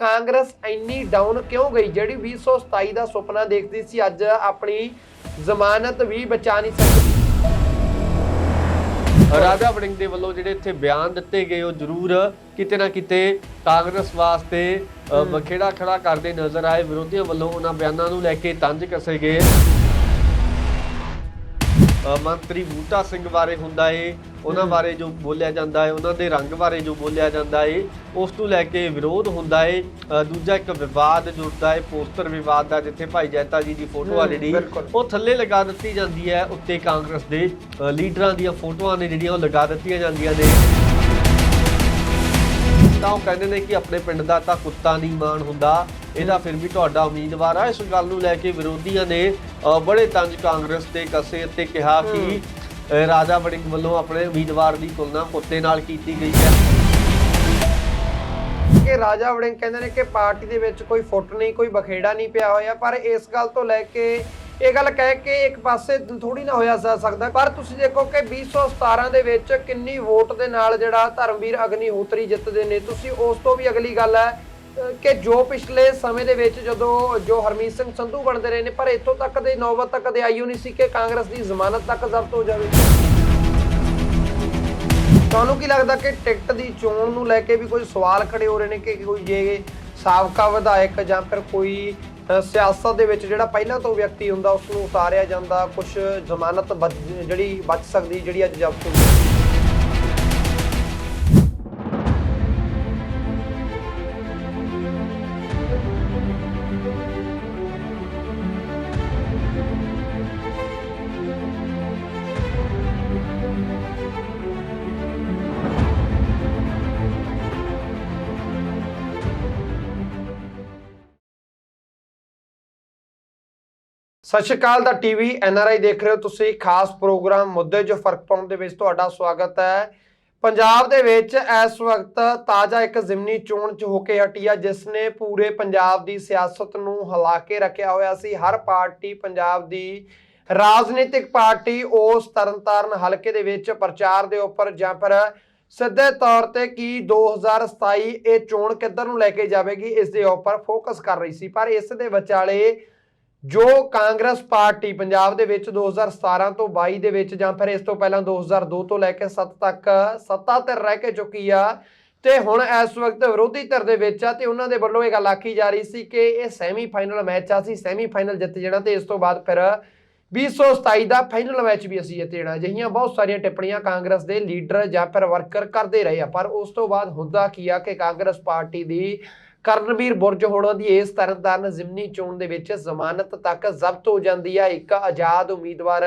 ਕਾਂਗਰਸ ਇੰਨੀ ਡਾਊਨ ਕਿਉਂ ਗਈ? ਜਿਹੜੀ 2027 ਦਾ ਸੁਪਨਾ ਦੇਖਦੀ ਸੀ ਅੱਜ ਆਪਣੀ ਜ਼ਮਾਨਤ ਵੀ ਬਚਾ ਨਹੀਂ ਸਕਦੀ। ਰਾਜਾ ਵੜਿੰਗ ਦੇ ਵੱਲੋਂ ਜਿਹੜੇ ਇੱਥੇ ਬਿਆਨ ਦਿੱਤੇ ਗਏ ਉਹ ਜ਼ਰੂਰ ਕਿਤੇ ਨਾ ਕਿਤੇ ਕਾਂਗਰਸ ਵਾਸਤੇ ਅ, ਬਖੇੜਾ ਖੜਾ ਕਰਦੇ ਨਜ਼ਰ ਆਏ। ਵਿਰੋਧੀਆਂ ਵੱਲੋਂ ਉਹਨਾਂ ਬਿਆਨਾਂ ਨੂੰ ਲੈ ਕੇ ਤੰਜ ਕਸੇ ਗਏ। ਮੰਤਰੀ ਬੂਟਾ ਸਿੰਘ ਬਾਰੇ ਹੁੰਦਾ ਏ ਉਹਨਾਂ ਬਾਰੇ ਜੋ ਬੋਲਿਆ ਜਾਂਦਾ ਹੈ ਉਹਨਾਂ ਦੇ ਰੰਗ ਬਾਰੇ ਜੋ ਬੋਲਿਆ ਜਾਂਦਾ ਏ ਉਸ ਤੋਂ ਲੈ ਕੇ ਵਿਰੋਧ ਹੁੰਦਾ ਏ। ਦੂਜਾ ਇੱਕ ਵਿਵਾਦ ਜੁੜਦਾ ਏ ਪੋਸਟਰ ਵਿਵਾਦ ਦਾ ਜਿੱਥੇ ਭਾਈ ਜੈਤਾ ਜੀ ਦੀ ਫੋਟੋ ਆ ਜਿਹੜੀ। ਉਹ ਥੱਲੇ ਲਗਾ ਦਿੱਤੀ ਜਾਂਦੀ ਹੈ ਉੱਤੇ ਕਾਂਗਰਸ ਦੇ ਲੀਡਰਾਂ ਦੀਆਂ ਫੋਟੋਆਂ ਨੇ ਜਿਹੜੀਆਂ ਉਹ ਲਗਾ ਦਿੱਤੀਆਂ ਜਾਂਦੀਆਂ ਨੇ। ਤਾਂ ਉਹ ਕਹਿੰਦੇ ਨੇ ਕਿ ਆਪਣੇ ਪਿੰਡ ਦਾ ਤਾਂ ਕੁੱਤਾ ਨਹੀਂ ਮਾਣ ਹੁੰਦਾ ਇਹਦਾ ਫਿਰ ਵੀ ਤੁਹਾਡਾ ਉਮੀਦਵਾਰ ਆ। ਇਸ ਗੱਲ ਨੂੰ ਲੈ ਕੇ ਵਿਰੋਧੀਆਂ ਨੇ ਬੜੇ ਤੰਜ ਕਾਂਗਰਸ ਤੇ ਕਸੇ ਅਤੇ ਕਿਹਾ ਕਿ ਰਾਜਾ ਵੜਿੰਗ ਵੱਲੋਂ ਆਪਣੇ ਉਮੀਦਵਾਰ ਦੀ ਤੁਲਨਾ ਕੁੱਤੇ ਨਾਲ ਕੀਤੀ ਗਈ ਹੈ। ਕਿ ਰਾਜਾ ਵੜਿੰਗ ਕਹਿੰਦੇ ਨੇ ਕਿ ਪਾਰਟੀ ਦੇ ਵਿੱਚ ਕੋਈ ਫੁੱਟ ਨਹੀਂ ਕੋਈ ਬਖੇੜਾ ਨਹੀਂ ਪਿਆ ਹੋਇਆ ਪਰ ਇਸ ਗੱਲ ਤੋਂ ਲੈ ਕੇ ਇਹ ਗੱਲ ਕਹਿ ਕੇ ਇੱਕ ਪਾਸੇ ਥੋੜੀ ਨਾ ਹੋਇਆ ਜਾ ਸਕਦਾ। ਪਰ ਤੁਸੀਂ ਦੇਖੋ ਕਿ 2017 ਦੇ ਵਿੱਚ ਕਿੰਨੀ ਵੋਟ ਦੇ ਨਾਲ ਜਿਹੜਾ ਧਰਮਵੀਰ ਅਗਨੀਹੋਤਰੀ ਜਿੱਤਦੇ ਨੇ। ਤੁਸੀਂ ਉਸ ਤੋਂ ਵੀ ਅਗਲੀ ਗੱਲ ਹੈ ਕਿ ਜੋ ਪਿਛਲੇ ਸਮੇਂ ਦੇ ਵਿੱਚ ਜਦੋਂ ਜੋ ਹਰਮੀਤ ਸਿੰਘ ਸੰਧੂ ਬਣਦੇ ਰਹੇ ਨੇ, ਪਰ ਇੱਥੋਂ ਤੱਕ ਦੇ ਨੌਬਤ ਤੱਕ ਕਦੇ ਆਈਓ ਨਹੀਂ ਸੀ ਕਿ ਕਾਂਗਰਸ ਦੀ ਜ਼ਮਾਨਤ ਤੱਕ ਜ਼ਬਤ ਹੋ ਜਾਵੇ। ਤੁਹਾਨੂੰ ਕੀ ਲੱਗਦਾ ਕਿ ਟਿਕਟ ਦੀ ਚੋਣ ਨੂੰ ਲੈ ਕੇ ਵੀ ਕੋਈ ਸਵਾਲ ਖੜੇ ਹੋ ਰਹੇ ਨੇ ਕਿ ਕੋਈ ਜੇ ਸਾਬਕਾ ਵਿਧਾਇਕ ਜਾਂ ਫਿਰ ਕੋਈ ਸਿਆਸਤ ਦੇ ਵਿੱਚ ਜਿਹੜਾ ਪਹਿਲਾਂ ਤੋਂ ਵਿਅਕਤੀ ਹੁੰਦਾ ਉਸ ਨੂੰ ਉਤਾਰਿਆ ਜਾਂਦਾ ਕੁਝ ਜ਼ਮਾਨਤ ਬਚ- ਜਿਹੜੀ ਬਚ ਸਕਦੀ, ਜਿਹੜੀ ਅੱਜ ਜ਼ਬਤ ਹੋ? ਸਤਿ ਸ਼੍ਰੀ ਅਕਾਲ ਦਾ ਟੀਵੀ ਆਈ ਦੇਖ ਰਹੇ ਹੋ ਤੁਸੀਂ। ਖਾਸ ਪ੍ਰੋਗਰਾਮ ਮੁੱਦੇ ਜੋ ਫ਼ਰਕ ਪਾਉਣ ਦੇ ਵਿੱਚ ਤੁਹਾਡਾ ਸਵਾਗਤ ਹੈ। ਪੰਜਾਬ ਦੇ ਵਿੱਚ ਇਸ ਵਕਤ ਤਾਜ਼ਾ ਇੱਕ ਜ਼ਿਮਨੀ ਚੋਣ ਚ ਹੋ ਕੇ ਹਟੀ ਆ, ਜਿਸ ਨੇ ਪੂਰੇ ਪੰਜਾਬ ਦੀ ਸਿਆਸਤ ਨੂੰ ਹਿਲਾ ਕੇ ਰੱਖਿਆ ਹੋਇਆ ਸੀ। ਹਰ ਪਾਰਟੀ ਪੰਜਾਬ ਦੀ ਰਾਜਨੀਤਿਕ ਪਾਰਟੀ ਉਸ ਤਰਨਤਾਰਨ ਹਲਕੇ ਦੇ ਵਿੱਚ ਪ੍ਰਚਾਰ ਦੇ ਉੱਪਰ ਜਾਂ ਫਿਰ ਸਿੱਧੇ ਤੌਰ ਤੇ ਕੀ 2027 ਇਹ ਚੋਣ ਕਿੱਧਰ ਨੂੰ ਲੈ ਕੇ ਜਾਵੇਗੀ, ਇਸ ਦੇ ਉੱਪਰ ਫੋਕਸ ਕਰ ਰਹੀ ਸੀ। ਪਰ ਇਸ ਦੇ ਵਿਚਾਲੇ ਜੋ ਕਾਂਗਰਸ ਪਾਰਟੀ ਪੰਜਾਬ ਦੇ ਵਿੱਚ 2017 ਤੋਂ 22 ਦੇ ਵਿੱਚ ਜਾਂ ਫਿਰ ਇਸ ਤੋਂ ਪਹਿਲਾਂ 2002 ਤੋਂ ਲੈ ਕੇ 7 ਤੱਕ ਸੱਤਾ ਤੇ ਰਹਿ ਕੇ ਚੁੱਕੀ ਆ, ਤੇ ਹੁਣ ਇਸ ਵਕਤ ਵਿਰੋਧੀ ਧਿਰ ਦੇ ਵਿੱਚ ਆ, ਤੇ ਉਹਨਾਂ ਦੇ ਵੱਲੋਂ ਇਹ ਗੱਲ ਆਖੀ ਜਾ ਰਹੀ ਸੀ ਕਿ ਇਹ ਸੈਮੀ ਫਾਈਨਲ ਮੈਚ ਆ ਸੀ ਸੈਮੀ ਫਾਈਨਲ ਜਿੱਤ ਜਾਣਾ ਤੇ ਇਸ ਤੋਂ ਬਾਅਦ ਫਿਰ 2027 ਦਾ ਫਾਈਨਲ ਮੈਚ ਵੀ ਅਸੀਂ ਇੱਥੇ ਜਾਣਾ ਅਜਿਹੀਆਂ ਬਹੁਤ ਸਾਰੀਆਂ ਟਿੱਪਣੀਆਂ ਕਾਂਗਰਸ ਦੇ ਲੀਡਰ ਜਾਂ ਫਿਰ ਵਰਕਰ ਕਰਦੇ ਰਹੇ ਆ, ਪਰ ਉਸ ਤੋਂ ਬਾਅਦ ਹੁੰਦਾ ਕੀ ਆ ਕਿ ਕਾਂਗਰਸ ਪਾਰਟੀ ਦੀ ਕਰਨਵੀਰ ਬੁਰਜ ਹੋਣਾ ਦੀ ਇਸ ਤਰਨਤਾਰਨ ਜ਼ਿਮਨੀ ਚੋਣ ਦੇ ਵਿੱਚ ਜ਼ਮਾਨਤ ਤੱਕ ਜ਼ਬਤ ਹੋ ਜਾਂਦੀ ਆ। ਇੱਕ ਆਜ਼ਾਦ ਉਮੀਦਵਾਰ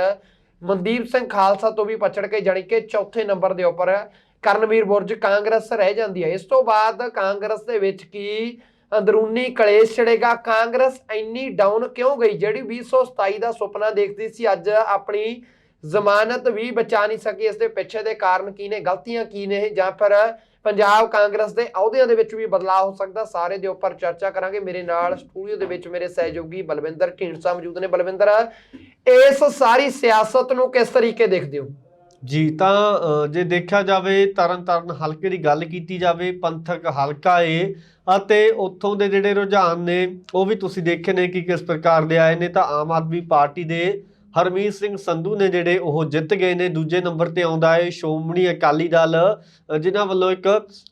ਮਨਦੀਪ ਸਿੰਘ ਖਾਲਸਾ ਤੋਂ ਵੀ ਪਛੜ ਕੇ ਜਾਣੀ ਕਿ ਚੌਥੇ ਨੰਬਰ ਦੇ ਉੱਪਰ ਕਰਨਵੀਰ ਬੁਰਜ ਕਾਂਗਰਸ ਰਹਿ ਜਾਂਦੀ ਹੈ ਇਸ ਤੋਂ ਬਾਅਦ ਕਾਂਗਰਸ ਦੇ ਵਿੱਚ ਕੀ ਅੰਦਰੂਨੀ ਕਲੇਸ਼ ਛੜੇਗਾ। ਕਾਂਗਰਸ ਇੰਨੀ ਡਾਊਨ ਕਿਉਂ ਗਈ? ਜਿਹੜੀ 2027 ਦਾ ਸੁਪਨਾ ਦੇਖਦੀ ਸੀ, ਅੱਜ ਆਪਣੀ ਜ਼ਮਾਨਤ ਵੀ ਬਚਾ ਨਹੀਂ ਸਕੀ। ਇਸ ਦੇ ਪਿੱਛੇ ਦੇ ਕਾਰਨ ਕੀ ਨੇ? ਗਲਤੀਆਂ ਕੀ ਨੇ? ਜਾਂ ਫਿਰ ਪੰਜਾਬ ਕਾਂਗਰਸ ਦੇ ਅਹੁਦਿਆਂ ਦੇ ਵਿੱਚ ਵੀ ਬਦਲਾਅ ਹੋ ਸਕਦਾ? ਸਾਰੇ ਦੇ ਉੱਪਰ ਚਰਚਾ ਕਰਾਂਗੇ। ਮੇਰੇ ਨਾਲ ਸਟੂਡੀਓ ਦੇ ਵਿੱਚ ਮੇਰੇ ਸਹਿਯੋਗੀ ਬਲਵਿੰਦਰ ਢੀਂਡਸਾ ਮੌਜੂਦ ਨੇ। ਬਲਵਿੰਦਰ, ਇਸ ਸਾਰੀ ਸਿਆਸਤ ਨੂੰ ਕਿਸ ਤਰੀਕੇ ਦੇਖਦੇ ਹੋ? ਜੀ ਤਾਂ ਜੇ ਦੇਖਿਆ ਜਾਵੇ ਤਰਨਤਾਰਨ ਹਲਕੇ ਦੀ ਗੱਲ ਕੀਤੀ ਜਾਵੇ ਪੰਥਕ ਹਲਕਾ ਏ ਅਤੇ ਉੱਥੋਂ ਦੇ ਜਿਹੜੇ ਰੁਝਾਨ ਨੇ ਉਹ ਵੀ ਤੁਸੀਂ ਦੇਖੇ ਨੇ ਕਿ ਕਿਸ ਪ੍ਰਕਾਰ ਦੇ ਆਏ ਨੇ ਤਾਂ ਆਮ ਆਦਮੀ ਪਾਰਟੀ ਦੇ ਹਰਮੀਤ ਸਿੰਘ ਸੰਧੂ ਨੇ ਜਿਹੜੇ ਉਹ ਜਿੱਤ ਗਏ ਨੇ ਦੂਜੇ ਨੰਬਰ ਤੇ ਆਉਂਦਾ ਏ ਸ਼੍ਰੋਮਣੀ ਅਕਾਲੀ ਦਲ ਜਿਨ੍ਹਾਂ ਵੱਲੋਂ ਇੱਕ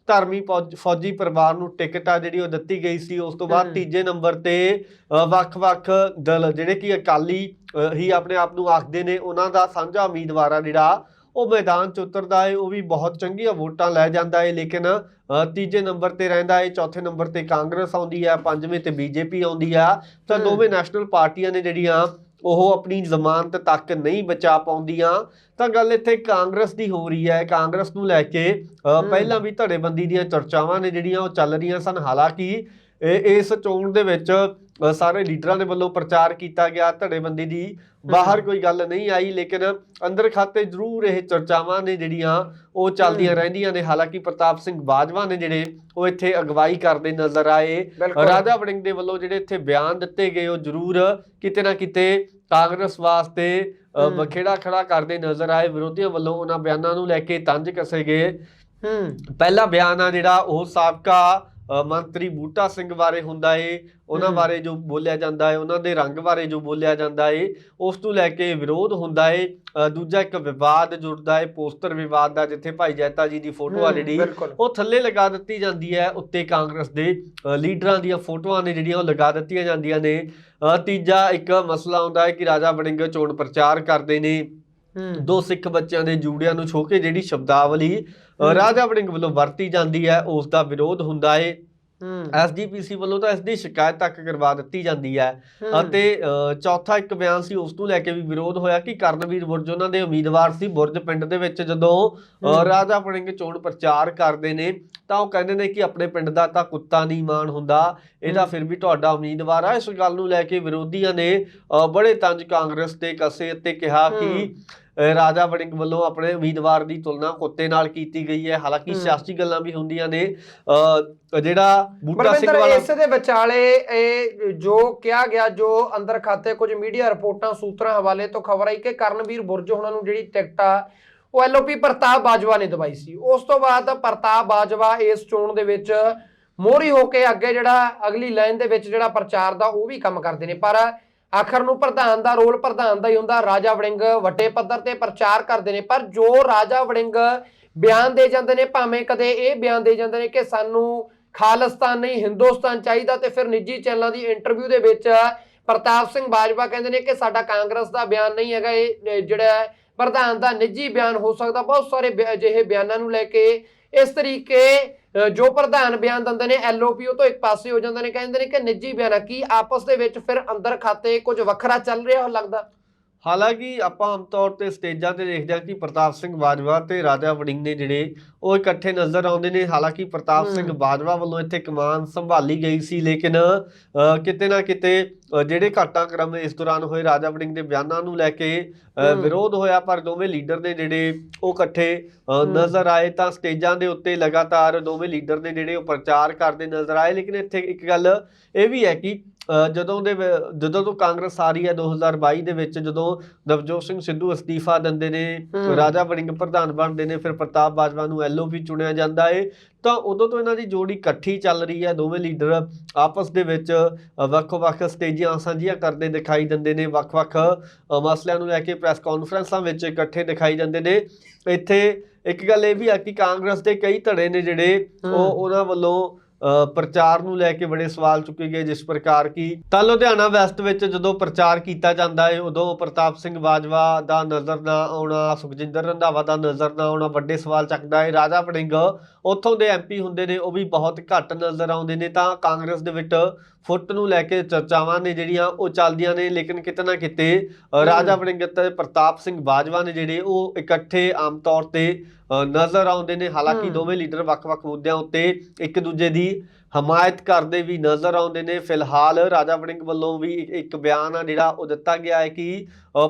ਧਰਮੀ ਫੌਜ- ਪਰਿਵਾਰ ਨੂੰ ਟਿਕਟ ਆ ਜਿਹੜੀ ਉਹ ਦਿੱਤੀ ਗਈ ਸੀ ਉਸ ਤੋਂ ਬਾਅਦ। ਤੀਜੇ ਨੰਬਰ ਤੇ ਵੱਖ-ਵੱਖ ਦਲ ਜਿਹੜੇ ਕਿ ਅਕਾਲੀ ਹੀ ਆਪਣੇ ਆਪ ਨੂੰ ਆਖਦੇ ਨੇ ਉਹਨਾਂ ਦਾ ਸਾਂਝਾ ਉਮੀਦਵਾਰ ਆ ਜਿਹੜਾ ਉਹ ਮੈਦਾਨ ਚ ਉਤਰਦਾ ਹੈ ਉਹ ਵੀ ਬਹੁਤ ਚੰਗੀਆਂ ਵੋਟਾਂ ਲੈ ਜਾਂਦਾ ਹੈ ਲੇਕਿਨ ਤੀਜੇ ਨੰਬਰ ਤੇ ਰਹਿੰਦਾ ਹੈ ਚੌਥੇ ਨੰਬਰ ਤੇ ਕਾਂਗਰਸ ਆਉਂਦੀ ਹੈ ਪੰਜਵੇਂ ਤੇ ਬੀਜੇਪੀ ਆਉਂਦੀ ਆ ਤਾਂ। ਦੋਵੇਂ ਨੈਸ਼ਨਲ ਪਾਰਟੀਆਂ ਨੇ ਜਿਹੜੀਆਂ ਉਹ ਆਪਣੀ ਜ਼ਮਾਨਤ ਤੱਕ ਨਹੀਂ ਬਚਾ ਪਾਉਂਦੀਆਂ ਤਾਂ ਗੱਲ ਇੱਥੇ ਕਾਂਗਰਸ ਦੀ ਹੋ ਰਹੀ ਹੈ ਕਾਂਗਰਸ ਨੂੰ ਲੈ ਕੇ। ਪਹਿਲਾਂ ਵੀ ਧੜੇਬੰਦੀ ਦੀਆਂ ਚਰਚਾਵਾਂ ਨੇ ਜਿਹੜੀਆਂ ਉਹ ਚੱਲ ਰਹੀਆਂ ਸਨ ਹਾਲਾਂਕਿ ਇਸ ਚੋਣ ਦੇ ਵਿੱਚ ਸਾਰੇ ਲੀਡਰਾਂ ਦੇ ਵੱਲੋਂ ਪ੍ਰਚਾਰ ਕੀਤਾ ਗਿਆ ਧੜੇਬੰਦੀ ਦੀ। ਬਾਹਰ ਕੋਈ ਗੱਲ ਨਹੀਂ ਆਈ ਲੇਕਿਨ ਅੰਦਰ ਖਾਤੇ ਜ਼ਰੂਰ ਇਹ ਚਰਚਾਵਾਂ ਨੇ ਜਿਹੜੀਆਂ ਉਹ ਚੱਲਦੀਆਂ। ਰਹਿੰਦੀਆਂ ਨੇ। ਹਾਲਾਂਕਿ ਪ੍ਰਤਾਪ ਸਿੰਘ ਬਾਜਵਾ ਨੇ ਜਿਹੜੇ ਉਹ ਇੱਥੇ ਅਗਵਾਈ ਕਰਦੇ ਨਜ਼ਰ ਆਏ। ਰਾਜਾ ਵੜਿੰਗ ਦੇ ਵੱਲੋਂ ਜਿਹੜੇ ਇੱਥੇ ਬਿਆਨ ਦਿੱਤੇ ਗਏ ਉਹ ਜ਼ਰੂਰ ਕਿਤੇ ਨਾ ਕਿਤੇ ਕਾਂਗਰਸ ਵਾਸਤੇ। ਬਖੇੜਾ ਖੜਾ ਕਰਦੇ ਨਜ਼ਰ ਆਏ। ਵਿਰੋਧੀਆਂ ਵੱਲੋਂ ਉਹਨਾਂ ਬਿਆਨਾਂ ਨੂੰ ਲੈ ਕੇ ਤੰਜ ਕਸੇ ਗਏ। ਹੂੰ। ਪਹਿਲਾ ਬਿਆਨ ਆ ਜਿਹੜਾ ਉਹ ਸਾਬਕਾ ਮੰਤਰੀ ਬੂਟਾ ਸਿੰਘ ਬਾਰੇ ਹੁੰਦਾ ਏ ਉਹਨਾਂ। ਬਾਰੇ ਜੋ ਬੋਲਿਆ ਜਾਂਦਾ ਏ ਉਹਨਾਂ ਦੇ ਰੰਗ ਬਾਰੇ ਜੋ ਬੋਲਿਆ ਜਾਂਦਾ ਏ ਉਸ ਤੋਂ ਲੈ ਕੇ ਵਿਰੋਧ ਹੁੰਦਾ ਏ। ਦੂਜਾ ਇੱਕ ਵਿਵਾਦ ਜੁੜਦਾ ਏ ਪੋਸਟਰ ਵਿਵਾਦ ਦਾ ਜਿੱਥੇ ਭਾਈ ਜੈਤਾ ਜੀ ਦੀ ਫੋਟੋ ਆ ਜਿਹੜੀ ਉਹ ਥੱਲੇ ਲਗਾ ਦਿੱਤੀ ਜਾਂਦੀ ਹੈ ਉੱਤੇ ਕਾਂਗਰਸ ਦੇ ਲੀਡਰਾਂ ਦੀਆਂ ਫੋਟੋਆਂ ਨੇ ਜਿਹੜੀਆਂ ਉਹ ਲਗਾ ਦਿੱਤੀਆਂ ਜਾਂਦੀਆਂ ਨੇ। ਤੀਜਾ ਇੱਕ ਮਸਲਾ ਹੁੰਦਾ ਹੈ ਕਿ ਰਾਜਾ ਵੜਿੰਗ ਚੋਣ ਪ੍ਰਚਾਰ ਕਰਦੇ ਨੇ। ਦੋ ਸਿੱਖ ਬੱਚਿਆਂ ਦੇ ਜੂੜਿਆਂ ਨੂੰ ਛੋਹ ਕੇ ਜਿਹੜੀ ਸ਼ਬਦਾਵਲੀ। ਰਾਜਾ ਵੜਿੰਗ ਵੱਲੋਂ ਵਰਤੀ ਜਾਂਦੀ ਹੈ ਉਸ ਦਾ ਵਿਰੋਧ ਹੁੰਦਾ ਹੈ ਹੂੰ ਐਸਜੀਪੀਸੀ ਵੱਲੋਂ ਤਾਂ ਇਸ ਦੀ ਸ਼ਿਕਾਇਤ ਤੱਕ ਕਰਵਾ ਦਿੱਤੀ ਜਾਂਦੀ ਹੈ। ਅਤੇ ਚੌਥਾ ਇੱਕ ਬਿਆਨ ਸੀ ਉਸ ਨੂੰ ਲੈ ਕੇ ਵੀ ਵਿਰੋਧ ਹੋਇਆ ਕਿ ਕਰਨਵੀਰ ਬੁਰਜ ਉਹਨਾਂ ਦੇ ਉਮੀਦਵਾਰ ਸੀ ਬੁਰਜ ਪਿੰਡ ਦੇ ਵਿੱਚ ਜਦੋਂ। ਰਾਜਾ ਵੜਿੰਗ ਚੋਣ ਪ੍ਰਚਾਰ ਕਰਦੇ ਨੇ ਤਾਂ ਉਹ ਕਹਿੰਦੇ ਨੇ ਕਿ ਆਪਣੇ ਪਿੰਡ ਦਾ ਤਾਂ ਕੁੱਤਾ ਨਹੀਂ ਮਾਣ ਹੁੰਦਾ ਇਹਦਾ ਹਮ। ਫਿਰ ਵੀ ਤੁਹਾਡਾ ਉਮੀਦਵਾਰ ਆ ਇਸ ਗੱਲ ਨੂੰ ਲੈ ਕੇ ਵਿਰੋਧੀਆਂ ਨੇ ਬੜੇ ਤੰਜ ਕਾਂਗਰਸ ਤੇ ਕਸੇ ਅਤੇ ਕਿਹਾ ਕਿ ਰਾਜਾ ਵੜਿੰਗ ਵੱਲੋਂ ਆਪਣੇ ਉਮੀਦਵਾਰ ਦੀ ਤੁਲਨਾ ਕੁੱਤੇ ਨਾਲ ਕੀਤੀ ਗਈ ਹੈ ਹਾਲਾਂਕਿ। ਸਿਆਸੀ ਗੱਲਾਂ ਵੀ ਹੁੰਦੀਆਂ ਨੇ ਜਿਹੜਾ ਬੂਟਾ ਸਿੰਘ ਵਾਲਾ ਇਸ ਦੇ ਵਿਚਾਲੇ ਇਹ ਜੋ ਕਿਹਾ ਗਿਆ ਜੋ ਅੰਦਰ ਖਾਤੇ ਕੁਝ ਮੀਡੀਆ ਰਿਪੋਰਟਾਂ ਸੂਤਰਾਂ ਹਵਾਲੇ ਤੋਂ ਖਬਰ ਆਈ ਕਿ ਕਰਨਵੀਰ ਬੁਰਜ ਉਹਨਾਂ ਨੂੰ ਜਿਹੜੀ ਟਿਕਟ ਆ ਉਹ ਐਲਓਪੀ ਪ੍ਰਤਾਪ ਬਾਜਵਾ ਨੇ ਦਵਾਈ ਸੀ। ਉਸ ਤੋਂ ਬਾਅਦ ਪ੍ਰਤਾਪ ਬਾਜਵਾ ਇਸ ਚੋਣ ਦੇ ਵਿੱਚ ਮੋਹਰੀ ਹੋ ਕੇ ਅੱਗੇ ਜਿਹੜਾ ਅਗਲੀ ਲਾਈਨ ਦੇ ਵਿੱਚ ਜਿਹੜਾ ਪ੍ਰਚਾਰ ਦਾ ਉਹ ਵੀ ਕੰਮ ਕਰਦੇ ਨੇ। ਪਰ ਆਖਰ ਨੂੰ ਪ੍ਰਧਾਨ ਦਾ ਰੋਲ ਪ੍ਰਧਾਨ ਦਾ ਹੀ ਹੁੰਦਾ। ਰਾਜਾ ਵੜਿੰਗ ਵੱਡੇ ਪੱਧਰ ਤੇ ਪ੍ਰਚਾਰ ਕਰਦੇ ਨੇ। ਪਰ ਜੋ ਰਾਜਾ ਵੜਿੰਗ ਬਿਆਨ ਦੇ ਜਾਂਦੇ ਨੇ, ਭਾਵੇਂ ਕਦੇ ਇਹ ਬਿਆਨ ਦੇ ਜਾਂਦੇ ਨੇ ਕਿ ਸਾਨੂੰ ਖਾਲਿਸਤਾਨ ਨਹੀਂ, ਹਿੰਦੁਸਤਾਨ ਚਾਹੀਦਾ ਤੇ ਫਿਰ ਨਿੱਜੀ ਚੈਨਲਾਂ ਦੀ ਇੰਟਰਵਿਊ ਦੇ ਵਿੱਚ ਪ੍ਰਤਾਪ ਸਿੰਘ ਬਾਜਵਾ ਕਹਿੰਦੇ ਨੇ ਕਿ ਸਾਡਾ ਕਾਂਗਰਸ ਦਾ ਬਿਆਨ ਨਹੀਂ ਹੈਗਾ। ਇਹ ਜਿਹੜਾ ਪ੍ਰਧਾਨ ਦਾ ਨਿੱਜੀ ਬਿਆਨ ਹੋ ਸਕਦਾ। ਬਹੁਤ ਸਾਰੇ ਬਿ- ਅਜਿਹੇ ਬਿਆਨਾਂ ਨੂੰ ਲੈ ਕੇ ਇਸ ਤਰੀਕੇ ਅ, ਜੋ ਪ੍ਰਧਾਨ ਬਿਆਨ ਦਿੰਦੇ ਨੇ ਐਲਓਪੀਓ ਤੋਂ ਇੱਕ ਪਾਸੇ ਹੋ ਜਾਂਦੇ ਨੇ ਕਹਿੰਦੇ ਨੇ ਕਿ ਨਿੱਜੀ ਬਿਆਨ ਆ ਕੀ ਆਪਸ ਦੇ ਵਿੱਚ ਫਿਰ ਅੰਦਰ ਖਾਤੇ ਕੁਝ ਵੱਖਰਾ ਚੱਲ ਰਿਹਾ ਹੋ ਲੱਗਦਾ? ਹਾਲਾਂਕਿ ਆਪਾਂ ਆਮ ਤੌਰ ਤੇ ਸਟੇਜਾਂ ਤੇ ਦੇਖਦੇ ਹਾਂ ਕਿ ਪ੍ਰਤਾਪ ਸਿੰਘ ਬਾਜਵਾ ਤੇ ਰਾਜਾ ਵੜਿੰਗ ਨੇ ਜਿਹੜੇ ਉਹ ਇਕੱਠੇ ਨਜ਼ਰ ਆਉਂਦੇ ਨੇ ਹਾਲਾਂਕਿ ਪ੍ਰਤਾਪ ਸਿੰਘ। ਬਾਜਵਾ ਵੱਲੋਂ ਇੱਥੇ ਕਮਾਨ ਸੰਭਾਲੀ ਗਈ ਸੀ ਲੇਕਿਨ ਕਿਤੇ ਨਾ ਕਿਤੇ ਜਿਹੜੇ ਘਟਨਾਕ੍ਰਮ ਇਸ ਦੌਰਾਨ ਹੋਏ ਰਾਜਾ ਵੜਿੰਗ ਦੇ ਬਿਆਨਾਂ ਨੂੰ ਲੈ ਕੇ। ਵਿਰੋਧ ਹੋਇਆ ਪਰ ਦੋਵੇਂ ਲੀਡਰ ਨੇ ਜਿਹੜੇ ਉਹ ਇਕੱਠੇ। ਨਜ਼ਰ ਆਏ ਤਾਂ ਸਟੇਜਾਂ ਦੇ ਉੱਤੇ ਲਗਾਤਾਰ ਦੋਵੇਂ ਲੀਡਰ ਨੇ ਜਿਹੜੇ ਉਹ ਪ੍ਰਚਾਰ ਕਰਦੇ ਨਜ਼ਰ ਆਏ ਲੇਕਿਨ ਇੱਥੇ ਇੱਕ ਗੱਲ ਇਹ ਵੀ ਹੈ ਕਿ ਜਦੋਂ ਦੇ ਜਦੋਂ ਤੋਂ ਕਾਂਗਰਸ ਆ ਰਹੀ ਹੈ 2022 ਦੇ ਵਿੱਚ ਜਦੋਂ ਨਵਜੋਤ ਸਿੰਘ ਸਿੱਧੂ ਅਸਤੀਫਾ ਦਿੰਦੇ ਨੇ। ਰਾਜਾ ਵੜਿੰਗ ਪ੍ਰਧਾਨ ਬਣਦੇ ਨੇ ਫਿਰ ਪ੍ਰਤਾਪ ਬਾਜਵਾ ਨੂੰ ਐਲਓਪੀ ਚੁਣਿਆ ਜਾਂਦਾ ਏ ਤਾਂ ਉਦੋਂ ਤੋਂ ਇਹਨਾਂ ਦੀ ਜੋੜੀ ਇਕੱਠੀ ਚੱਲ ਰਹੀ ਹੈ ਦੋਵੇਂ ਲੀਡਰ ਆਪਸ ਦੇ ਵਿੱਚ ਵੱਖ-ਵੱਖ ਸਟੇਜਾਂ ਸਾਂਝੀਆਂ ਕਰਦੇ ਦਿਖਾਈ ਦਿੰਦੇ ਨੇ ਵੱਖ-ਵੱਖ ਮਸਲਿਆਂ ਨੂੰ ਲੈ ਕੇ ਪ੍ਰੈਸ ਕਾਨਫਰੰਸਾਂ ਵਿੱਚ ਇਕੱਠੇ ਦਿਖਾਈ ਜਾਂਦੇ ਨੇ ਇੱਥੇ ਇੱਕ ਗੱਲ ਇਹ ਵੀ ਆ ਕਿ ਕਾਂਗਰਸ ਦੇ ਕਈ ਧੜੇ ਨੇ ਜਿਹੜੇ। ਉਹ ਉਹਨਾਂ ਵੱਲੋਂ ਪ੍ਰਚਾਰ ਨੂੰ ਲੈ ਕੇ ਬੜੇ ਸਵਾਲ ਚੁੱਕੇ ਗਏ, ਜਿਸ ਪ੍ਰਕਾਰ ਕੀ ਤਾਂ ਲੁਧਿਆਣਾ ਵੈਸਟ ਵਿੱਚ ਜਦੋਂ ਪ੍ਰਚਾਰ ਕੀਤਾ ਜਾਂਦਾ ਹੈ ਉਦੋਂ ਪ੍ਰਤਾਪ ਸਿੰਘ ਬਾਜਵਾ ਦਾ ਨਜ਼ਰ ਨਾ ਆਉਣਾ, ਸੁਖਜਿੰਦਰ ਰੰਧਾਵਾ ਦਾ ਨਜ਼ਰ ਨਾ ਆਉਣਾ ਵੱਡੇ ਸਵਾਲ ਚੱਕਦਾ ਹੈ ਰਾਜਾ ਵੜਿੰਗ ਉੱਥੋਂ ਦੇ ਐਮਪੀ ਹੁੰਦੇ ਨੇ, ਉਹ ਵੀ ਬਹੁਤ ਘੱਟ ਨਜ਼ਰ ਆਉਂਦੇ ਨੇ। ਤਾਂ ਕਾਂਗਰਸ ਦੇ ਵਿੱਚ ਫੁੱਟ ਨੂੰ ਲੈ ਕੇ ਚਰਚਾਵਾਂ ਨੇ ਜਿਹੜੀਆਂ, ਉਹ ਚੱਲਦੀਆਂ ਨੇ। ਲੇਕਿਨ ਕਿਤੇ ਨਾ ਕਿਤੇ ਰਾਜਾ ਵੜਿੰਗ ਤੇ ਪ੍ਰਤਾਪ ਸਿੰਘ ਬਾਜਵਾ ਨੇ ਜਿਹੜੇ, ਉਹ ਇਕੱਠੇ ਆਮ ਤੌਰ ਤੇ ਨਜ਼ਰ ਆਉਂਦੇ ਨੇ ਹਾਲਾਂਕਿ। ਦੋਵੇਂ ਲੀਡਰ ਵੱਖ-ਵੱਖ ਮੁੱਦਿਆਂ ਉੱਤੇ ਇੱਕ ਦੂਜੇ ਦੀ ਹਮਾਇਤ ਕਰਦੇ ਵੀ ਨਜ਼ਰ ਆਉਂਦੇ ਨੇ ਫਿਲਹਾਲ ਰਾਜਾ ਵੜਿੰਗ ਵੱਲੋਂ ਵੀ ਇੱਕ- ਬਿਆਨ ਆ ਜਿਹੜਾ ਉਹ ਦਿੱਤਾ ਗਿਆ ਹੈ ਕਿ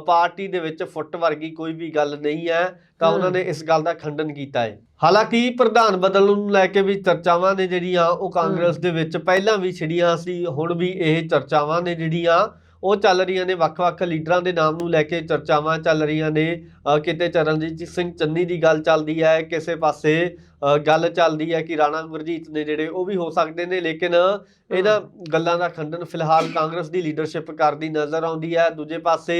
ਪਾਰਟੀ ਦੇ ਵਿੱਚ ਫੁੱਟ ਵਰਗੀ ਕੋਈ ਵੀ ਗੱਲ ਨਹੀਂ ਹੈ ਤਾਂ। ਉਹਨਾਂ ਨੇ ਇਸ ਗੱਲ ਦਾ ਖੰਡਨ ਕੀਤਾ ਹੈ ਹਾਲਾਂਕਿ ਪ੍ਰਧਾਨ ਬਦਲਣ ਨੂੰ ਲੈ ਕੇ ਵੀ ਚਰਚਾਵਾਂ ਨੇ ਜਿਹੜੀਆਂ ਉਹ ਕਾਂਗਰਸ ਦੇ ਵਿੱਚ ਪਹਿਲਾਂ ਵੀ ਛਿੜੀਆਂ ਸੀ ਹੁਣ ਵੀ ਇਹ ਚਰਚਾਵਾਂ ਨੇ ਜਿਹੜੀਆਂ ਉਹ ਚੱਲ ਰਹੀਆਂ ਨੇ, ਵੱਖ-ਵੱਖ ਲੀਡਰਾਂ ਦੇ ਨਾਮ ਨੂੰ ਲੈ ਕੇ ਚਰਚਾਵਾਂ ਚੱਲ ਰਹੀਆਂ ਨੇ। ਕਿਤੇ ਚਰਨਜੀਤ ਸਿੰਘ ਚੰਨੀ ਦੀ ਗੱਲ ਚੱਲਦੀ ਹੈ, ਕਿਸੇ ਪਾਸੇ ਗੱਲ ਚੱਲਦੀ ਹੈ ਕਿ ਰਾਣਾ ਗੁਰਜੀਤ ਨੇ ਜਿਹੜੇ ਉਹ ਵੀ ਹੋ ਸਕਦੇ ਨੇ ਲੇਕਿਨ ਇਹਨਾਂ ਗੱਲਾਂ ਦਾ ਖੰਡਨ ਫਿਲਹਾਲ ਕਾਂਗਰਸ ਦੀ ਲੀਡਰਸ਼ਿਪ ਕਰਦੀ ਨਜ਼ਰ ਆਉਂਦੀ ਹੈ ਦੂਜੇ ਪਾਸੇ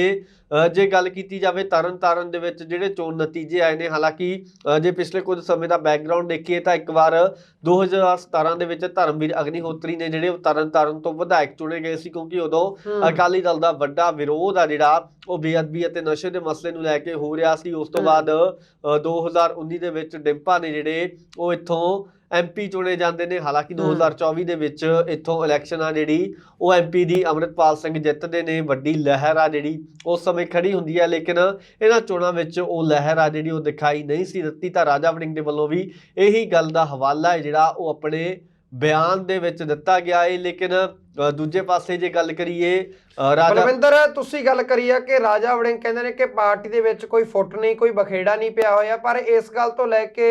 ਜੇ ਗੱਲ ਕੀਤੀ ਜਾਵੇ ਤਰਨ ਤਾਰਨ ਦੇ ਵਿੱਚ ਜਿਹੜੇ ਚੋਣ ਨਤੀਜੇ ਆਏ ਨੇ ਹਾਲਾਂਕਿ ਜੇ ਪਿਛਲੇ ਕੁਝ ਸਮੇਂ ਦਾ ਬੈਕਗ੍ਰਾਉਂਡ ਦੇਖੀਏ ਤਾਂ ਇੱਕ ਵਾਰ 2017 ਦੇ ਵਿੱਚ ਧਰਮਵੀਰ ਅਗਨੀਹੋਤਰੀ ਨੇ ਜਿਹੜੇ ਤਰਨ ਤਾਰਨ ਤੋਂ ਵਿਧਾਇਕ ਚੁਣੇ ਗਏ ਸੀ ਕਿਉਂਕਿ ਉਦੋਂ। ਅਕਾਲੀ ਦਲ ਦਾ ਵੱਡਾ ਵਿਰੋਧ ਆ ਜਿਹੜਾ ਉਹ ਬੇਅਦਬੀ ਅਤੇ ਨਸ਼ੇ ਦੇ ਮਸਲੇ ਨੂੰ ਲੈ ਕੇ ਹੋ ਰਿਹਾ ਸੀ ਉਸ ਤੋਂ। ਬਾਅਦ ਅ, 2019 ਦੇ ਵਿੱਚ ਡਿੰਪਾ ਨੇ ਜਿਹੜੇ ਉਹ ਇੱਥੋਂ ਐਮਪੀ ਚੁਣੇ ਜਾਂਦੇ ਨੇ। ਹਾਲਾਂਕਿ ਹਮ। 2024 ਦੇ ਵਿੱਚ ਇੱਥੋਂ ਇਲੈਕਸ਼ਨ ਆ ਜਿਹੜੀ ਉਹ ਐਮਪੀ ਦੀ ਅਮਰਿਤਪਾਲ ਸਿੰਘ ਜਿੱਤਦੇ ਨੇ। ਵੱਡੀ ਲਹਿਰ ਆ ਜਿਹੜੀ ਉਸ ਸਮੇਂ ਖੜੀ ਹੁੰਦੀ ਹੈ ਲੇਕਿਨ ਇਹਨਾਂ ਚੋਣਾਂ ਵਿੱਚ ਉਹ ਲਹਿਰ ਆ ਜਿਹੜੀ ਉਹ ਦਿਖਾਈ ਨਹੀਂ ਸੀ ਦਿੱਤੀ। ਤਾਂ ਰਾਜਾ ਵੜਿੰਗ ਦੇ ਵੱਲੋਂ ਵੀ ਇਹੀ ਗੱਲ ਦਾ ਹਵਾਲਾ ਹੈ ਜਿਹੜਾ ਉਹ ਆਪਣੇ ਬਿਆਨ ਦੇ ਵਿੱਚ ਦਿੱਤਾ ਗਿਆ ਹੈ ਲੇਕਿਨ ਅ, ਦੂਜੇ ਪਾਸੇ ਜੇ ਗੱਲ ਕਰੀਏ ਅ, ਰਾਜਾ ਬਲਵਿੰਦਰ ਤੁਸੀਂ ਗੱਲ ਕਰੀ ਆ ਕਿ ਰਾਜਾ ਵੜਿੰਗ ਕਹਿੰਦੇ ਨੇ ਕਿ ਪਾਰਟੀ ਦੇ ਵਿੱਚ ਕੋਈ ਫੁੱਟ ਨਹੀਂ ਕੋਈ ਬਖੇੜਾ ਨਹੀਂ ਪਿਆ ਹੋਇਆ ਪਰ ਇਸ ਗੱਲ ਤੋਂ ਲੈ ਕੇ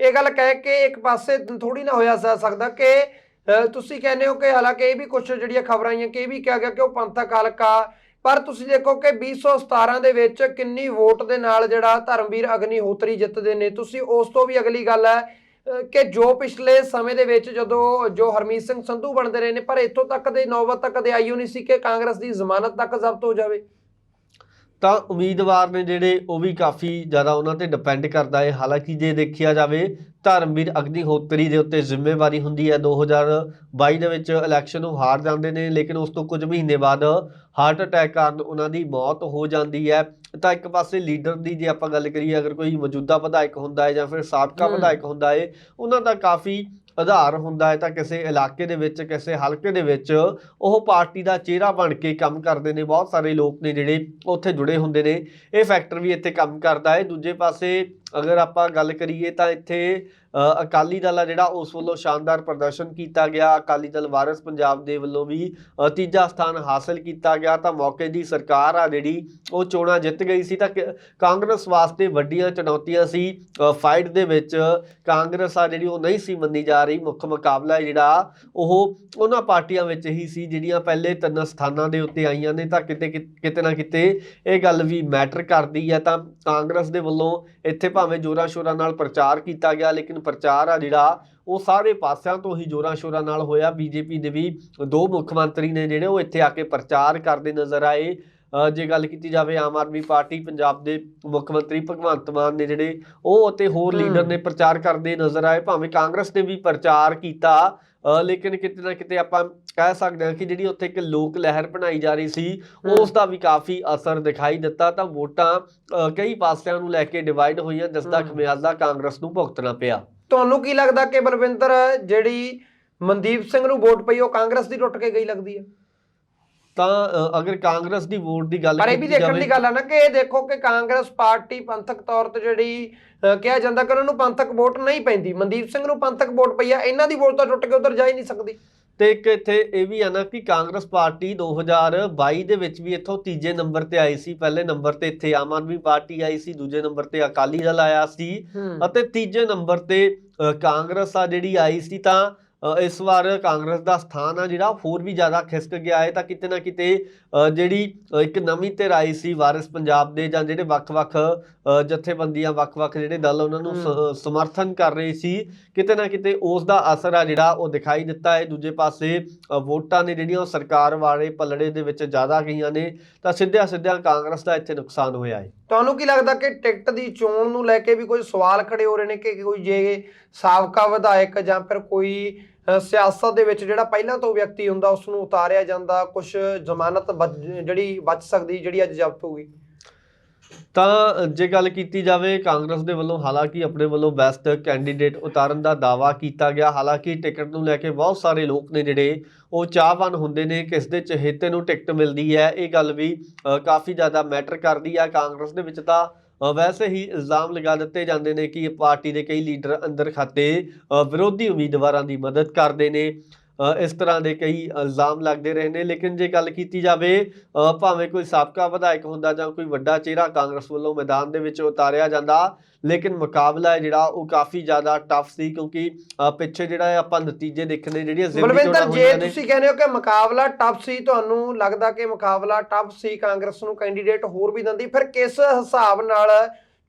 ਇਹ ਗੱਲ ਕਹਿ ਕੇ ਇੱਕ ਪਾਸੇ ਥੋੜੀ ਨਾ ਹੋਇਆ ਜਾ ਸਕਦਾ ਕਿ ਅ, ਤੁਸੀਂ ਕਹਿੰਦੇ ਹੋ ਕਿ ਹਾਲਾਂਕਿ ਇਹ ਵੀ ਕੁਝ ਜਿਹੜੀਆਂ ਖਬਰਾਂ ਆਈਆਂ ਕਿ ਇਹ ਵੀ ਕਿਹਾ ਗਿਆ ਕਿ ਉਹ ਪੰਥ ਪੰਥਕ ਆ ਪਰ ਤੁਸੀਂ ਦੇਖੋ ਕਿ 2017 ਦੇ ਵਿੱਚ ਕਿੰਨੀ ਵੋਟ ਦੇ ਨਾਲ ਜਿਹੜਾ ਧਰਮਵੀਰ ਅਗਨੀਹੋਤਰੀ ਜਿੱਤਦੇ ਨੇ ਤੁਸੀਂ ਉਸ ਤੋਂ ਵੀ ਅਗਲੀ ਗੱਲ ਹੈ ਕਿ ਜੋ ਪਿਛਲੇ ਸਮੇਂ ਦੇ ਵਿੱਚ ਜਦੋਂ ਜੋ ਹਰਮੀਤ ਸਿੰਘ ਸੰਧੂ ਬਣਦੇ ਰਹੇ ਨੇ, ਪਰ ਇੱਥੋਂ ਤੱਕ ਦੇ ਨੌਬਤ ਤੱਕ ਕਦੇ ਆਈ ਨਹੀਂ ਸੀ ਕਿ ਕਾਂਗਰਸ ਦੀ ਜ਼ਮਾਨਤ ਤੱਕ ਜ਼ਬਤ ਹੋ ਜਾਵੇ। ਤਾਂ ਉਮੀਦਵਾਰ ਨੇ ਜਿਹੜੇ ਉਹ ਵੀ ਕਾਫੀ ਜ਼ਿਆਦਾ ਉਹਨਾਂ ਤੇ ਡਿਪੈਂਡ ਕਰਦਾ ਹੈ। ਹਾਲਾਂਕਿ ਜੇ ਦੇਖਿਆ ਜਾਵੇ ਧਰਮਵੀਰ ਅਗਨੀਹੋਤਰੀ ਦੇ ਉੱਤੇ ਜ਼ਿੰਮੇਵਾਰੀ ਹੁੰਦੀ ਹੈ। 2022 ਦੇ ਵਿੱਚ ਇਲੈਕਸ਼ਨ ਨੂੰ ਹਾਰ ਜਾਂਦੇ ਨੇ ਲੇਕਿਨ ਉਸ ਤੋਂ ਕੁਝ ਮਹੀਨੇ ਬਾਅਦ ਹਾਰਟ ਅਟੈਕ ਕਾਰਨ ਉਹਨਾਂ ਦੀ ਮੌਤ ਹੋ ਜਾਂਦੀ ਹੈ। ਤਾਂ ਇੱਕ ਪਾਸੇ ਲੀਡਰ ਦੀ ਜੇ ਆਪਾਂ ਗੱਲ ਕਰੀਏ ਅਗਰ ਕੋਈ ਮੌਜੂਦਾ ਵਿਧਾਇਕ ਹੁੰਦਾ ਹੈ ਜਾਂ ਫਿਰ ਸਾਬਕਾ। ਵਿਧਾਇਕ ਹੁੰਦਾ ਹੈ ਉਹਨਾਂ ਦਾ ਕਾਫੀ ਆਧਾਰ ਹੁੰਦਾ ਹੈ ਤਾਂ ਕਿਸੇ ਇਲਾਕੇ ਦੇ ਵਿੱਚ, ਕਿਸੇ ਹਲਕੇ ਦੇ ਵਿੱਚ ਉਹ ਪਾਰਟੀ ਦਾ ਚਿਹਰਾ ਬਣ ਕੇ ਕੰਮ ਕਰਦੇ ਨੇ। ਬਹੁਤ ਸਾਰੇ ਲੋਕ ਨੇ ਜਿਹੜੇ ਉੱਥੇ ਜੁੜੇ ਹੁੰਦੇ ਨੇ। ਇਹ ਫੈਕਟਰ ਵੀ ਇੱਥੇ ਕੰਮ ਕਰਦਾ ਹੈ। ਦੂਜੇ ਪਾਸੇ ਅਗਰ ਆਪਾਂ ਗੱਲ ਕਰੀਏ ਤਾਂ ਇੱਥੇ ਅਕਾਲੀ ਦਲ ਆ ਜਿਹੜਾ, ਉਸ ਵੱਲੋਂ ਸ਼ਾਨਦਾਰ ਪ੍ਰਦਰਸ਼ਨ ਕੀਤਾ ਗਿਆ। ਅਕਾਲੀ ਦਲ ਵਾਰਿਸ ਪੰਜਾਬ ਦੇ ਵੱਲੋਂ ਵੀ ਤੀਜਾ ਸਥਾਨ ਹਾਸਲ ਕੀਤਾ ਗਿਆ। ਤਾਂ ਮੌਕੇ ਦੀ ਸਰਕਾਰ ਆ ਜਿਹੜੀ, ਉਹ ਚੋਣਾਂ ਜਿੱਤ ਗਈ ਸੀ। ਤਾਂ ਕਾਂਗਰਸ ਵਾਸਤੇ ਵੱਡੀਆਂ ਚੁਣੌਤੀਆਂ ਸੀ। ਫਾਈਟ ਦੇ ਵਿੱਚ ਕਾਂਗਰਸ ਆ ਜਿਹੜੀ, ਉਹ ਨਹੀਂ ਸੀ ਮੰਨੀ ਜਾ ਰਹੀ। ਮੁੱਖ ਮੁਕਾਬਲਾ ਜਿਹੜਾ, ਉਹ ਉਹਨਾਂ ਪਾਰਟੀਆਂ ਵਿੱਚ ਹੀ ਸੀ, ਜਿਹੜੀਆਂ ਪਹਿਲੇ ਤਿੰਨ ਸਥਾਨਾਂ ਦੇ ਉੱਤੇ ਆਈਆਂ ਨੇ। ਤਾਂ ਕਿਤੇ ਕਿ- ਕਿਤੇ ਨਾ ਕਿਤੇ ਇਹ ਗੱਲ ਵੀ ਮੈਟਰ ਕਰਦੀ ਹੈ। ਤਾਂ ਕਾਂਗਰਸ ਦੇ ਵੱਲੋਂ ਇੱਥੇ ਭਾਵੇਂ ਜੋਰਾਂ ਸ਼ੋਰਾਂ ਨਾਲ ਪ੍ਰਚਾਰ ਕੀਤਾ ਗਿਆ ਲੇਕਿਨ ਪ੍ਰਚਾਰ ਆ ਜਿਹੜਾ ਉਹ ਸਾਰੇ ਪਾਸਿਆਂ ਤੋਂ ਹੀ ਜੋਰਾਂ ਸ਼ੋਰਾਂ ਨਾਲ ਹੋਇਆ। ਬੀਜੇਪੀ ਦੇ ਵੀ ਦੋ ਮੁੱਖ ਮੰਤਰੀ ਨੇ ਜਿਹੜੇ ਉਹ ਇੱਥੇ ਆ ਕੇ ਪ੍ਰਚਾਰ ਕਰਦੇ ਨਜ਼ਰ ਆਏ। ਜੇ ਗੱਲ ਕੀਤੀ ਜਾਵੇ ਆਮ ਆਦਮੀ ਪਾਰਟੀ ਪੰਜਾਬ ਦੇ ਮੁੱਖ ਮੰਤਰੀ ਭਗਵੰਤ ਮਾਨ ਨੇ ਜਿਹੜੇ ਉਹ ਅਤੇ ਹੋਰ। ਲੀਡਰ ਨੇ ਪ੍ਰਚਾਰ ਕਰਦੇ ਨਜ਼ਰ ਆਏ। ਭਾਵੇਂ ਕਾਂਗਰਸ ਨੇ ਵੀ ਪ੍ਰਚਾਰ ਕੀਤਾ ਲੇਕਿਨ ਕਿਤੇ ਨਾ ਕਿਤੇ ਆਪਾਂ ਕਹਿ ਸਕਦੇ ਹਾਂ ਕਿ ਜਿਹੜੀ ਉੱਥੇ ਇੱਕ ਲੋਕ ਲਹਿਰ ਬਣਾਈ ਜਾ ਰਹੀ ਸੀ। ਉਸ ਦਾ ਵੀ ਕਾਫੀ ਅਸਰ ਦਿਖਾਈ ਦਿੱਤਾ ਤਾਂ ਵੋਟਾਂ ਕਈ ਪਾਸਿਆਂ ਨੂੰ ਲੈ ਕੇ ਡਿਵਾਈਡ ਹੋਈਆਂ ਜਿਸ ਦਾ। ਖਮਿਆਜ਼ਾ ਕਾਂਗਰਸ ਨੂੰ ਭੁਗਤਣਾ ਪਿਆ ਤੁਹਾਨੂੰ ਕੀ ਲੱਗਦਾ ਕਿ ਬਲਵਿੰਦਰ ਜਿਹੜੀ ਮਨਦੀਪ ਸਿੰਘ ਨੂੰ ਵੋਟ ਪਈ ਉਹ ਕਾਂਗਰਸ ਦੀ ਟੁੱਟ ਕੇ ਗਈ ਲੱਗਦੀ ਹੈ ਤਾਂ ਅਗਰ ਕਾਂਗਰਸ ਦੀ ਵੋਟ ਦੀ ਗੱਲ ਪਰ ਇਹ ਵੀ ਦੇਖਣ ਦੀ ਗੱਲ ਆ ਨਾ ਕਿ ਇਹ ਦੇਖੋ ਕਿ ਕਾਂਗਰਸ ਪਾਰਟੀ ਪੰਥਕ ਤੌਰ ਤੇ ਜਿਹੜੀ ਕਿਹਾ ਜਾਂਦਾ ਕਿ ਉਹਨਾਂ ਨੂੰ ਪੰਥਕ ਵੋਟ ਨਹੀਂ ਪੈਂਦੀ। ਮਨਦੀਪ ਸਿੰਘ ਨੂੰ ਪੰਥਕ ਵੋਟ ਪਈ ਆ ਇਹਨਾਂ ਦੀ ਵੋਟ ਤਾਂ ਟੁੱਟ ਕੇ ਉਧਰ ਜਾ ਹੀ ਨਹੀਂ ਸਕਦੀ। ਤੇ ਇੱਕ ਇੱਥੇ ਇਹ ਵੀ ਹੈ ਨਾ ਕਿ ਕਾਂਗਰਸ ਪਾਰਟੀ 2022 ਦੇ ਵਿੱਚ ਵੀ ਇੱਥੋਂ ਤੀਜੇ ਨੰਬਰ ਤੇ ਆਈ ਸੀ। ਪਹਿਲੇ ਨੰਬਰ ਤੇ ਇੱਥੇ ਆਮ ਆਦਮੀ ਪਾਰਟੀ ਆਈ ਸੀ ਦੂਜੇ ਨੰਬਰ ਤੇ ਅਕਾਲੀ ਦਲ ਆਇਆ ਸੀ ਅਤੇ ਤੀਜੇ ਨੰਬਰ ਤੇ ਕਾਂਗਰਸ ਆ ਜਿਹੜੀ ਆਈ ਸੀ ਤਾਂ ਇਸ ਵਾਰ ਕਾਂਗਰਸ ਦਾ ਸਥਾਨ ਆ ਜਿਹੜਾ ਹੋਰ ਵੀ ਜ਼ਿਆਦਾ ਖਿਸਕ ਗਿਆ ਹੈ ਤਾਂ ਕਿਤੇ ਨਾ ਕਿਤੇ ਜਿਹੜੀ ਇੱਕ ਨਵੀਂ ਧਿਰ ਆਈ ਸੀ ਵਾਰਿਸ ਪੰਜਾਬ ਦੇ ਜਾਂ ਜਿਹੜੇ ਵੱਖ-ਵੱਖ ਜਥੇਬੰਦੀਆਂ ਵੱਖ-ਵੱਖ ਜਿਹੜੇ ਦਲ ਉਹਨਾਂ ਨੂੰ ਸਮਰਥਨ ਕਰ ਰਹੇ ਸੀ ਕਿਤੇ ਨਾ ਕਿਤੇ ਉਸ ਦਾ ਅਸਰ ਆ ਜਿਹੜਾ ਉਹ ਦਿਖਾਈ ਦਿੱਤਾ ਹੈ। ਦੂਜੇ ਪਾਸੇ ਵੋਟਾਂ ਨੇ ਜਿਹੜੀਆਂ ਉਹ ਸਰਕਾਰ ਵਾਲੇ ਪੱਲੜੇ ਦੇ ਵਿੱਚ ਜ਼ਿਆਦਾ ਗਈਆਂ ਨੇ ਤਾਂ ਸਿੱਧਿਆਂ ਸਿੱਧਿਆਂ ਕਾਂਗਰਸ ਦਾ ਇੱਥੇ ਨੁਕਸਾਨ ਹੋਇਆ ਹੈ। ਤੁਹਾਨੂੰ ਕੀ ਲੱਗਦਾ ਕਿ ਟਿਕਟ ਦੀ ਚੋਣ ਨੂੰ ਲੈ ਕੇ ਵੀ ਕੋਈ ਸਵਾਲ ਖੜੇ ਹੋ ਰਹੇ ਨੇ ਕਿ ਕੋਈ ਜੇ ਸਾਬਕਾ ਵਿਧਾਇਕ ਜਾਂ ਫਿਰ ਕੋਈ ਸਿਆਸਤ ਦੇ ਵਿੱਚ ਜਿਹੜਾ ਪਹਿਲਾਂ ਤੋਂ ਵਿਅਕਤੀ ਹੁੰਦਾ ਉਸ ਨੂੰ ਉਤਾਰਿਆ ਜਾਂਦਾ ਕੁਝ ਜ਼ਮਾਨਤ ਜਿਹੜੀ ਬਚ ਸਕਦੀ ਜਿਹੜੀ ਅੱਜ ਜ਼ਬਤ ਹੋਊਗੀ ਤਾਂ ਜੇ ਗੱਲ ਕੀਤੀ ਜਾਵੇ ਕਾਂਗਰਸ ਦੇ ਵੱਲੋਂ ਹਾਲਾਂਕਿ ਆਪਣੇ ਵੱਲੋਂ ਬੈਸਟ ਕੈਂਡੀਡੇਟ ਉਤਾਰਨ ਦਾ ਦਾਵਾ ਕੀਤਾ ਗਿਆ। ਹਾਲਾਂਕਿ ਟਿਕਟ ਨੂੰ ਲੈ ਕੇ ਬਹੁਤ ਸਾਰੇ ਲੋਕ ਨੇ ਜਿਹੜੇ ਉਹ ਚਾਹਵਾਨ ਹੁੰਦੇ ਨੇ ਕਿਸ ਦੇ ਚਹੇਤੇ ਨੂੰ ਟਿਕਟ ਮਿਲਦੀ ਹੈ। ਇਹ ਗੱਲ ਵੀ ਅ, ਕਾਫੀ ਜ਼ਿਆਦਾ ਮੈਟਰ ਕਰਦੀ ਹੈ ਕਾਂਗਰਸ ਦੇ ਵਿੱਚ ਤਾਂ ਵੈਸੇ ਹੀ ਇਲਜ਼ਾਮ ਲਗਾ ਦਿੱਤੇ ਜਾਂਦੇ ਨੇ ਕਿ ਪਾਰਟੀ ਦੇ ਕਈ ਲੀਡਰ ਅੰਦਰ ਖਾਤੇ ਵਿਰੋਧੀ ਉਮੀਦਵਾਰਾਂ ਦੀ ਮਦਦ ਕਰਦੇ ਨੇ। ਇਸ ਤਰ੍ਹਾਂ ਦੇ ਕਈ ਇਲਜ਼ਾਮ ਲੱਗਦੇ ਰਹੇ ਨੇ ਲੇਕਿਨ ਜੇ ਗੱਲ ਕੀਤੀ ਜਾਵੇ ਭਾਵੇਂ ਕੋਈ ਸਾਬਕਾ ਵਿਧਾਇਕ ਹੁੰਦਾ ਜਾਂ ਕੋਈ ਵੱਡਾ ਚਿਹਰਾ ਕਾਂਗਰਸ ਵੱਲੋਂ ਮੈਦਾਨ ਦੇ ਵਿੱਚ ਉਤਾਰਿਆ ਜਾਂਦਾ ਲੇਕਿਨ ਮੁਕਾਬਲਾ ਹੈ ਜਿਹੜਾ ਉਹ ਕਾਫੀ ਜ਼ਿਆਦਾ ਟਫ ਸੀ ਕਿਉਂਕਿ ਪਿੱਛੇ ਜਿਹੜਾ ਆਪਾਂ ਨਤੀਜੇ ਦੇਖਣੇ ਜਿਹੜੀਆਂ ਜ਼ਿਮਨੀ ਬਲਵਿੰਦਰ ਜੇ ਤੁਸੀਂ ਕਹਿੰਦੇ ਹੋ ਕਿ ਮੁਕਾਬਲਾ ਟਫ ਸੀ ਤੁਹਾਨੂੰ ਲੱਗਦਾ ਕਿ ਮੁਕਾਬਲਾ ਟਫ ਸੀ ਕਾਂਗਰਸ ਨੂੰ ਕੈਂਡੀਡੇਟ ਹੋਰ ਵੀ ਦਿੰਦੀ ਫਿਰ ਕਿਸ ਹਿਸਾਬ ਨਾਲ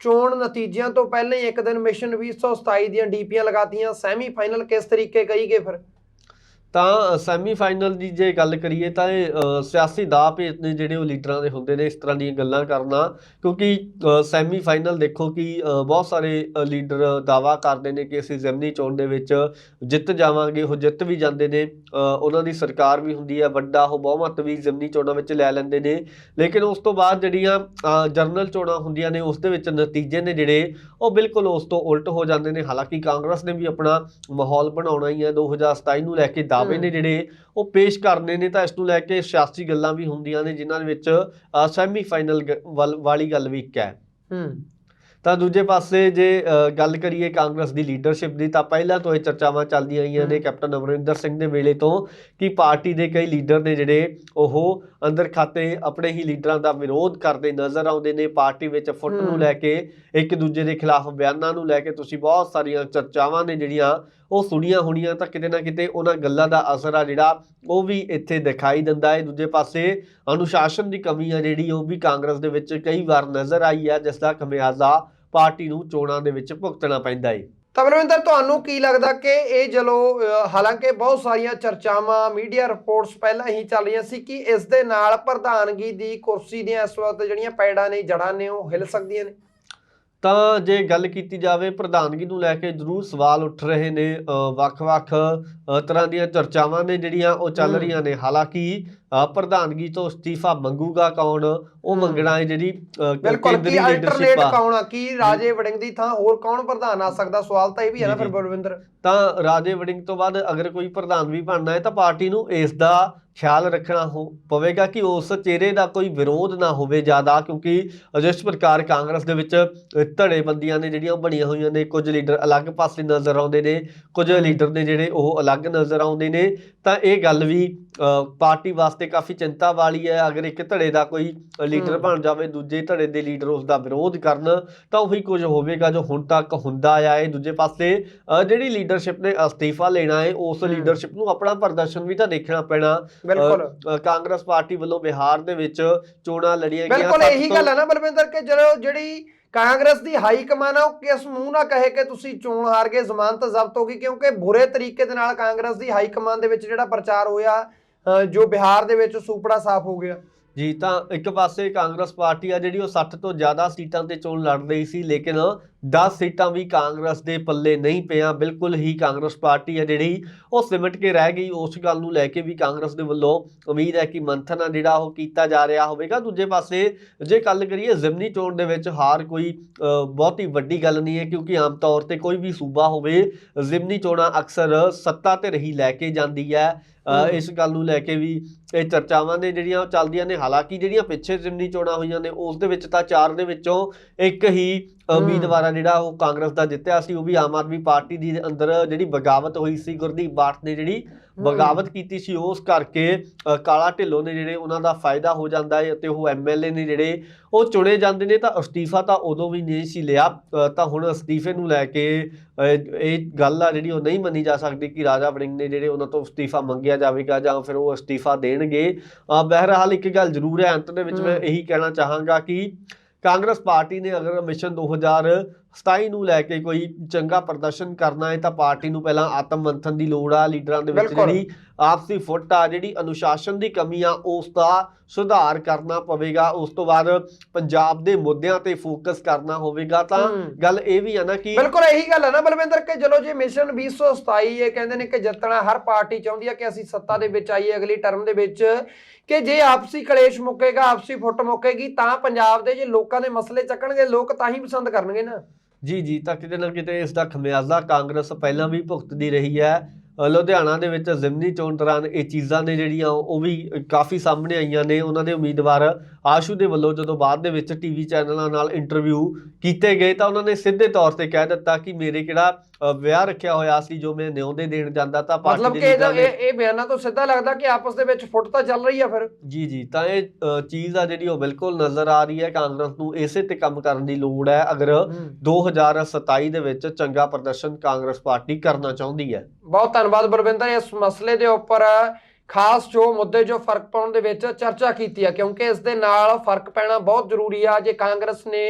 ਚੋਣ ਨਤੀਜਿਆਂ ਤੋਂ ਪਹਿਲਾਂ ਹੀ ਇੱਕ ਦਿਨ ਮਿਸ਼ਨ 2027 ਦੀਆਂ ਡੀਪੀਆਂ ਲਗਾਤੀਆਂ ਸੈਮੀ ਫਾਈਨਲ ਕਿਸ ਤਰੀਕੇ ਕਹੀ ਗਏ ਫਿਰ? ਤਾਂ ਸੈਮੀਫਾਈਨਲ ਦੀ ਜੇ ਗੱਲ ਕਰੀਏ ਤਾਂ ਇਹ ਸਿਆਸੀ ਦਾਅ ਪੇਚ ਨੇ ਜਿਹੜੇ ਉਹ ਲੀਡਰਾਂ ਦੇ ਹੁੰਦੇ ਨੇ ਇਸ ਤਰ੍ਹਾਂ ਦੀਆਂ ਗੱਲਾਂ ਕਰਨਾ। ਕਿਉਂਕਿ ਸੈਮੀਫਾਈਨਲ ਦੇਖੋ ਕਿ ਬਹੁਤ ਸਾਰੇ ਲੀਡਰ ਦਾਵਾ ਕਰਦੇ ਨੇ ਕਿ ਅਸੀਂ ਜ਼ਿਮਨੀ ਚੋਣ ਦੇ ਵਿੱਚ ਜਿੱਤ ਜਾਵਾਂਗੇ ਉਹ ਜਿੱਤ ਵੀ ਜਾਂਦੇ ਨੇ। ਉਹਨਾਂ ਦੀ ਸਰਕਾਰ ਵੀ ਹੁੰਦੀ ਹੈ ਵੱਡਾ ਉਹ ਬਹੁਮਤ ਵੀ ਜ਼ਿਮਨੀ ਚੋਣਾਂ ਵਿੱਚ ਲੈ ਲੈਂਦੇ ਨੇ। ਲੇਕਿਨ ਉਸ ਤੋਂ ਬਾਅਦ ਜਿਹੜੀਆਂ ਅ, ਜਨਰਲ ਚੋਣਾਂ ਹੁੰਦੀਆਂ ਨੇ ਉਸ ਦੇ ਵਿੱਚ ਨਤੀਜੇ ਨੇ ਜਿਹੜੇ ਉਹ ਬਿਲਕੁਲ ਉਸ ਤੋਂ ਉਲਟ ਹੋ ਜਾਂਦੇ ਨੇ। ਹਾਲਾਂਕਿ ਕਾਂਗਰਸ ਨੇ ਵੀ ਆਪਣਾ ਮਾਹੌਲ ਬਣਾਉਣਾ ਹੀ ਹੈ 2027 ਨੂੰ ਲੈ ਕੇ ਦਾਅਵੇ। ਨੇ ਜਿਹੜੇ ਉਹ ਪੇਸ਼ ਕਰਨੇ ਨੇ ਤਾਂ ਇਸ ਨੂੰ ਲੈ ਕੇ ਸਿਆਸੀ ਗੱਲਾਂ ਵੀ ਹੁੰਦੀਆਂ ਨੇ ਜਿਨ੍ਹਾਂ ਦੇ ਵਿੱਚ ਸੈਮੀਫਾਈਨਲ ਵਾਲੀ ਗੱਲ ਵੀ ਇੱਕ ਹੈ ਹੂੰ ਤਾਂ ਦੂਜੇ ਪਾਸੇ ਜੇ ਗੱਲ ਕਰੀਏ ਕਾਂਗਰਸ ਦੀ ਲੀਡਰਸ਼ਿਪ ਦੀ ਤਾਂ ਪਹਿਲਾਂ ਤੋਂ ਇਹ ਚਰਚਾਵਾਂ ਚੱਲਦੀਆਂ ਆਈਆਂ ਨੇ। ਕੈਪਟਨ ਅਮਰਿੰਦਰ ਸਿੰਘ ਦੇ ਵੇਲੇ ਤੋਂ ਕਿ ਪਾਰਟੀ ਦੇ ਕਈ ਲੀਡਰ ਨੇ ਜਿਹੜੇ ਉਹ ਅੰਦਰ ਖਾਤੇ ਆਪਣੇ ਹੀ ਲੀਡਰਾਂ ਦਾ ਵਿਰੋਧ ਕਰਦੇ ਨਜ਼ਰ ਆਉਂਦੇ ਨੇ ਪਾਰਟੀ ਵਿੱਚ ਫੁੱਟ ਨੂੰ। ਲੈ ਕੇ ਇੱਕ ਦੂਜੇ ਦੇ ਖਿਲਾਫ ਬਿਆਨਾਂ ਨੂੰ ਲੈ ਕੇ ਤੁਸੀਂ ਬਹੁਤ ਸਾਰੀਆਂ ਚਰਚਾਵਾਂ ਨੇ ਜਿਹੜੀਆਂ ਉਹ ਸੁਣੀਆਂ ਹੋਣੀਆਂ ਤਾਂ ਕਿਤੇ ਨਾ ਕਿਤੇ ਉਹਨਾਂ ਗੱਲਾਂ ਦਾ ਅਸਰ ਆ ਜਿਹੜਾ ਉਹ ਵੀ ਇੱਥੇ ਦਿਖਾਈ ਦਿੰਦਾ ਹੈ। ਦੂਜੇ ਪਾਸੇ ਅਨੁਸ਼ਾਸਨ ਦੀ ਕਮੀ ਆ ਜਿਹੜੀ, ਉਹ ਵੀ ਕਾਂਗਰਸ ਦੇ ਵਿੱਚ ਕਈ ਵਾਰ ਨਜ਼ਰ ਆਈ ਹੈ ਜਿਸ ਦਾ ਖਮਿਆਜ਼ਾ ਪਾਰਟੀ ਨੂੰ ਚੋਣਾਂ ਦੇ ਵਿੱਚ ਭੁਗਤਣਾ ਪੈਂਦਾ ਹੈ ਤਾਂ ਬਲਵਿੰਦਰ, ਤੁਹਾਨੂੰ ਕੀ ਲੱਗਦਾ ਕਿ ਇਹ ਚਲੋ ਹਾਲਾਂਕਿ ਬਹੁਤ ਸਾਰੀਆਂ ਚਰਚਾਵਾਂ, ਮੀਡੀਆ ਰਿਪੋਰਟਸ ਪਹਿਲਾਂ ਹੀ ਚੱਲ ਰਹੀਆਂ ਸੀ ਕਿ ਇਸ ਦੇ ਨਾਲ ਪ੍ਰਧਾਨਗੀ ਦੀ ਕੁਰਸੀ ਦੀਆਂ ਇਸ ਵਕਤ ਜਿਹੜੀਆਂ ਪੈੜਾਂ ਨੇ ਜੜਾਂ ਨੇ, ਉਹ ਹਿਲ ਸਕਦੀਆਂ ਨੇ? ਤਾਂ ਜੇ ਗੱਲ ਕੀਤੀ ਜਾਵੇ ਪ੍ਰਧਾਨਗੀ ਨੂੰ ਲੈ ਕੇ ਜ਼ਰੂਰ ਸਵਾਲ ਉੱਠ ਰਹੇ ਨੇ ਵੱਖ-ਵੱਖ ਤਰ੍ਹਾਂ ਦੀਆਂ ਚਰਚਾਵਾਂ ਨੇ ਜਿਹੜੀਆਂ ਉਹ ਚੱਲ। ਰਹੀਆਂ ਨੇ। ਹਾਲਾਂਕਿ ਪ੍ਰਧਾਨਗੀ ਤੋਂ ਅਸਤੀਫਾ ਮੰਗੂਗਾ ਕੌਣ? ਉਹ। ਮੰਗਣਾ ਹੈ ਜਿਹੜੀ ਬਿਲਕੁਲ ਕੀ ਅਲਟਰਨੇਟ ਕੌਣ ਆ? ਕੀ ਰਾਜੇ ਵੜਿੰਗ ਦੀ ਥਾਂ ਹੋਰ ਕੌਣ ਪ੍ਰਧਾਨ ਆ ਸਕਦਾ? ਸਵਾਲ ਤਾਂ ਇਹ ਵੀ ਹੈ ਨਾ ਫਿਰ। ਬਲਵਿੰਦਰ। ਤਾਂ ਰਾਜੇ ਵੜਿੰਗ ਤੋਂ ਬਾਅਦ ਅਗਰ ਕੋਈ ਪ੍ਰਧਾਨ ਵੀ ਬਣਨਾ ਹੈ ਤਾਂ ਪਾਰਟੀ ਨੂੰ ਇਸ ਦਾ ਖਿਆਲ ਰੱਖਣਾ ਹੋ ਪਵੇਗਾ ਕਿ ਉਸ ਚਿਹਰੇ ਦਾ ਕੋਈ ਵਿਰੋਧ ਨਾ ਹੋਵੇ ਜ਼ਿਆਦਾ ਕਿਉਂਕਿ ਜਿਸ ਪ੍ਰਕਾਰ ਕਾਂਗਰਸ ਦੇ ਵਿੱਚ ਧੜੇਬੰਦੀਆਂ ਨੇ ਜਿਹੜੀਆਂ ਬਣੀਆਂ ਹੋਈਆਂ ਨੇ। ਕੁਝ ਲੀਡਰ ਅਲੱਗ ਪਾਸੇ ਨਜ਼ਰ ਆਉਂਦੇ ਨੇ ਕੁਝ ਲੀਡਰ ਨੇ ਜਿਹੜੇ ਉਹ ਅਲੱਗ ਨਜ਼ਰ ਆਉਂਦੇ ਨੇ। ਤਾਂ ਇਹ ਗੱਲ ਵੀ ਪਾਰਟੀ ਵਾਸਤੇ ਕਾਫੀ ਚਿੰਤਾ ਵਾਲੀ ਹੈ। ਅਗਰ ਇੱਕ ਧੜੇ ਦਾ ਕੋਈ ਲੀਡਰ। ਬਣ ਜਾਵੇ ਦੂਜੇ ਧੜੇ ਦੇ ਲੀਡਰ ਉਸ ਦਾ ਵਿਰੋਧ ਕਰਨ ਤਾਂ ਉਹੀ ਕੁਝ ਹੋਵੇਗਾ ਜੋ ਹੁਣ ਤੱਕ ਹੁੰਦਾ ਆਇਆ ਹੈ। ਦੂਜੇ ਪਾਸੇ ਜਿਹੜੀ ਲੀਡਰਸ਼ਿਪ ਨੇ ਅਸਤੀਫਾ ਲੈਣਾ ਹੈ ਉਸ। ਲੀਡਰਸ਼ਿਪ ਨੂੰ ਆਪਣਾ ਪ੍ਰਦਰਸ਼ਨ ਵੀ ਤਾਂ ਦੇਖਣਾ ਪੈਣਾ। ਬਿਲਕੁਲ। ਕਾਂਗਰਸ ਪਾਰਟੀ ਵੱਲੋਂ ਬਿਹਾਰ ਦੇ ਵਿੱਚ ਚੋਣਾਂ ਲੜੀਆਂ ਗਈਆਂ। ਬਿਲਕੁਲ ਇਹੀ ਗੱਲ ਹੈ ਨਾ ਬਲਵਿੰਦਰ ਕਿ ਜਦੋਂ ਜਿਹੜੀ ਕਾਂਗਰਸ ਦੀ ਹਾਈ ਕਮਾਨ ਆ ਉਹ ਕਿਸ ਮੂੰਹ ਨਾਲ ਕਹੇ ਕਿ ਤੁਸੀਂ ਚੋਣ ਹਾਰ ਗਏ ਜ਼ਮਾਨਤ ਜ਼ਬਤ ਹੋ ਗਈ ਕਿਉਂਕਿ ਬੁਰੇ ਤਰੀਕੇ ਦੇ ਨਾਲ ਕਾਂਗਰਸ ਦੀ ਹਾਈ ਕਮਾਨ ਦੇ ਵਿੱਚ ਜਿਹੜਾ ਪ੍ਰਚਾਰ ਹੋਇਆ ਜੋ ਬਿਹਾਰ ਦੇ ਵਿੱਚ ਸੂਪੜਾ ਸਾਫ਼ ਹੋ ਗਿਆ। ਜੀ ਤਾਂ ਇੱਕ ਪਾਸੇ ਕਾਂਗਰਸ ਪਾਰਟੀ ਆ ਜਿਹੜੀ ਉਹ 60 ਤੋਂ ਜ਼ਿਆਦਾ ਸੀਟਾਂ ਤੇ ਚੋਣ ਲੜ ਰਹੀ ਸੀ ਲੇਕਿਨ 10 ਸੀਟਾਂ ਵੀ ਕਾਂਗਰਸ ਦੇ ਪੱਲੇ ਨਹੀਂ ਪਿਆ ਬਿਲਕੁਲ ਹੀ ਕਾਂਗਰਸ ਪਾਰਟੀ ਆ ਜਿਹੜੀ ਉਹ ਸਿਮਟ ਕੇ ਰਹਿ ਗਈ ਉਸ ਗੱਲ ਨੂੰ ਲੈ ਕੇ ਵੀ ਕਾਂਗਰਸ ਦੇ ਵੱਲੋਂ ਉਮੀਦ ਹੈ ਕਿ ਮੰਥਨ ਆ ਜਿਹੜਾ ਉਹ ਕੀਤਾ ਜਾ ਰਿਹਾ ਹੋਵੇਗਾ ਦੂਜੇ ਪਾਸੇ ਜੇ ਗੱਲ ਕਰੀਏ ਜ਼ਿਮਨੀ ਚੋਣ ਦੇ ਵਿੱਚ ਹਾਰ ਕੋਈ ਬਹੁਤੀ ਵੱਡੀ ਗੱਲ ਨਹੀਂ ਹੈ ਕਿਉਂਕਿ ਆਮ ਤੌਰ ਤੇ ਕੋਈ ਵੀ ਸੂਬਾ ਹੋਵੇ ਜ਼ਿਮਨੀ ਚੋਣਾਂ ਅਕਸਰ ਸੱਤਾ ਤੇ ਰਹੀ ਲੈ ਕੇ ਜਾਂਦੀ ਹੈ। ਇਸ ਗੱਲ ਨੂੰ ਲੈ ਕੇ ਵੀ ਇਹ ਚਰਚਾਵਾਂ ਨੇ ਜਿਹੜੀਆਂ ਉਹ ਚੱਲਦੀਆਂ ਨੇ ਹਾਲਾਂਕਿ ਜਿਹੜੀਆਂ ਪਿੱਛੇ ਜ਼ਿਮਨੀ ਚੋਣਾਂ ਹੋਈਆਂ ਨੇ ਉਸ ਦੇ ਵਿੱਚ ਤਾਂ ਚਾਰ ਦੇ ਵਿੱਚੋਂ ਇੱਕ ਹੀ ਉਮੀਦਵਾਰ ਜਿਹੜਾ ਉਹ ਕਾਂਗਰਸ ਦਾ ਜਿੱਤਿਆ ਸੀ ਉਹ ਵੀ ਆਮ ਆਦਮੀ ਪਾਰਟੀ ਦੀ ਅੰਦਰ ਜਿਹੜੀ ਬਗਾਵਤ ਹੋਈ ਸੀ ਗੁਰਦੀਪ ਬਾਠ ਨੇ ਜਿਹੜੀ ਬਗਾਵਤ ਕੀਤੀ ਸੀ ਉਸ ਕਰਕੇ ਕਾਲਾ ਢਿੱਲੋਂ ਨੇ ਜਿਹੜੇ ਉਹਨਾਂ ਦਾ ਫਾਇਦਾ ਹੋ ਜਾਂਦਾ ਹੈ ਅਤੇ ਉਹ ਐਮਐਲਏ ਨੇ ਜਿਹੜੇ ਉਹ ਚੁਣੇ ਜਾਂਦੇ ਨੇ ਤਾਂ ਅਸਤੀਫਾ ਤਾਂ ਉਦੋਂ ਵੀ ਨਹੀਂ ਸੀ ਲਿਆ ਤਾਂ ਹੁਣ ਅਸਤੀਫੇ ਨੂੰ ਲੈ ਕੇ ਇਹ ਗੱਲ ਆ ਜਿਹੜੀ ਉਹ ਨਹੀਂ ਮੰਨੀ ਜਾ ਸਕਦੀ ਕਿ ਰਾਜਾ ਵੜਿੰਗ ਨੇ ਜਿਹੜੇ ਉਹਨਾਂ ਤੋਂ ਅਸਤੀਫਾ ਮੰਗਿਆ ਜਾਵੇਗਾ ਜਾਂ ਫਿਰ ਉਹ ਅਸਤੀਫਾ ਦੇਣਗੇ। ਬਹਰਹਾਲ ਇੱਕ ਗੱਲ ਜ਼ਰੂਰ ਹੈ ਅੰਤ ਦੇ ਵਿੱਚ ਮੈਂ। ਇਹੀ ਕਹਿਣਾ ਚਾਹਾਂਗਾ ਕਿ ਕਾਂਗਰਸ ਪਾਰਟੀ ਨੇ ਅਗਰ ਮਿਸ਼ਨ 2027 ਨੂੰ ਲੈ ਕੇ ਕੋਈ ਚੰਗਾ ਪ੍ਰਦਰਸ਼ਨ ਕਰਨਾ ਹੈ ਤਾਂ ਪਾਰਟੀ ਨੂੰ ਪਹਿਲਾਂ ਆਤਮ ਮੰਥਨ ਦੀ ਲੋੜ ਆ ਲੀਡਰਾਂ ਦੇ ਵਿੱਚ। ਜਿਹੜੀ ਆਪਸੀ ਫੁੱਟ ਆ ਜਿਹੜੀ ਅਨੁਸ਼ਾਸਨ ਦੀ ਕਮੀ ਆ ਉਸ ਦਾ ਸੁਧਾਰ ਕਰਨਾ ਪਵੇਗਾ ਉਸ ਤੋਂ ਬਾਅਦ ਪੰਜਾਬ ਦੇ ਮੁੱਦਿਆਂ ਤੇ ਫੋਕਸ ਕਰਨਾ ਹੋਵੇਗਾ ਤਾਂ। ਗੱਲ ਇਹ ਵੀ ਆ ਨਾ ਕਿ ਬਿਲਕੁਲ ਇਹੀ ਗੱਲ ਹੈ ਨਾ ਬਲਵਿੰਦਰ ਕਿ ਚਲੋ ਜੇ ਮਿਸ਼ਨ 2027 ਇਹ ਕਹਿੰਦੇ ਨੇ ਕਿ ਜਿੱਤਣਾ ਹਰ ਪਾਰਟੀ ਚਾਹੁੰਦੀ ਹੈ ਕਿ ਅਸੀਂ ਸੱਤਾ ਦੇ ਵਿੱਚ ਆਈਏ ਅਗਲੀ ਟਰਮ ਦੇ ਵਿੱਚ ਕਿ ਜੇ ਆਪਸੀ ਕਲੇਸ਼ ਮੁੱਕੇਗਾ ਆਪਸੀ ਫੁੱਟ ਮੁੱਕੇਗੀ ਤਾਂ ਪੰਜਾਬ ਦੇ ਜੇ ਲੋਕਾਂ ਦੇ ਮਸਲੇ ਚੱਕਣਗੇ ਲੋਕ ਤਾਂ ਹੀ ਪਸੰਦ ਕਰਨਗੇ ਨਾ ਜੀ ਜੀ, ਤਾਂ ਕਿਤੇ ਨਾ ਕਿਤੇ ਇਸ ਦਾ ਖਮਿਆਜ਼ਾ ਕਾਂਗਰਸ ਪਹਿਲਾਂ ਵੀ ਭੁਗਤਦੀ ਰਹੀ ਹੈ। ਲੁਧਿਆਣਾ ਦੇ ਵਿੱਚ ਜ਼ਿਮਨੀ ਚੋਣ ਦੌਰਾਨ ਇਹ ਚੀਜ਼ਾਂ ਨੇ ਜਿਹੜੀਆਂ ਉਹ ਵੀ ਕਾਫੀ ਸਾਹਮਣੇ ਆਈਆਂ ਨੇ। ਉਹਨਾਂ ਦੇ ਉਮੀਦਵਾਰ ਆਸ਼ੂ ਦੇ ਵੱਲੋਂ ਜਦੋਂ ਬਾਅਦ ਦੇ ਵਿੱਚ ਟੀਵੀ ਚੈਨਲਾਂ ਨਾਲ ਇੰਟਰਵਿਊ ਕੀਤੇ ਗਏ ਤਾਂ ਉਹਨਾਂ ਨੇ ਸਿੱਧੇ ਤੌਰ ਤੇ ਕਹਿ ਦਿੱਤਾ ਕਿ ਮੇਰੇ ਕਿਹੜਾ ਵਿਆਹ ਰੱਖਿਆ ਹੋਇਆ ਸੀ ਜੋ ਮੈਂ ਨਿਉਂਦੇ ਦੇਣ ਜਾਂਦਾ ਤਾਂ ਪਾਰਟੀ ਮਤਲਬ ਕਿ ਇਹ ਇਹ ਬਿਆਨਾਂ ਤੋਂ ਸਿੱਧਾ ਲੱਗਦਾ ਕਿ ਆਪਸ ਦੇ ਵਿੱਚ ਫੁੱਟ ਤਾਂ ਚੱਲ ਰਹੀ ਆ ਫਿਰ। ਜੀ ਜੀ ਤਾਂ ਇਹ ਚੀਜ਼ ਆ ਜਿਹੜੀ ਉਹ ਬਿਲਕੁਲ ਨਜ਼ਰ ਆ ਰਹੀ ਹੈ। ਕਾਂਗਰਸ ਨੂੰ ਇਸੇ ਤੇ ਕੰਮ ਕਰਨ ਦੀ ਲੋੜ ਹੈ। ਅਗਰ 2027 ਦੇ ਵਿੱਚ ਚੰਗਾ ਪ੍ਰਦਰਸ਼ਨ ਕਾਂਗਰਸ ਪਾਰਟੀ ਕਰਨਾ ਚਾਹੁੰਦੀ ਹੈ। ਬਹੁਤ ਧੰਨਵਾਦ ਬਲਵਿੰਦਰ। ਇਸ ਮਸਲੇ ਦੇ ਉੱਪਰ ਖਾਸ ਜੋ ਮੁੱਦੇ ਜੋ ਫ਼ਰਕ ਪਾਉਣ ਦੇ ਵਿੱਚ ਚਰਚਾ ਕੀਤੀ ਹੈ ਕਿਉਂਕਿ ਇਸ ਦੇ ਨਾਲ ਫ਼ਰਕ ਪੈਣਾ ਬਹੁਤ ਜ਼ਰੂਰੀ ਆ। ਜੇ ਕਾਂਗਰਸ ਨੇ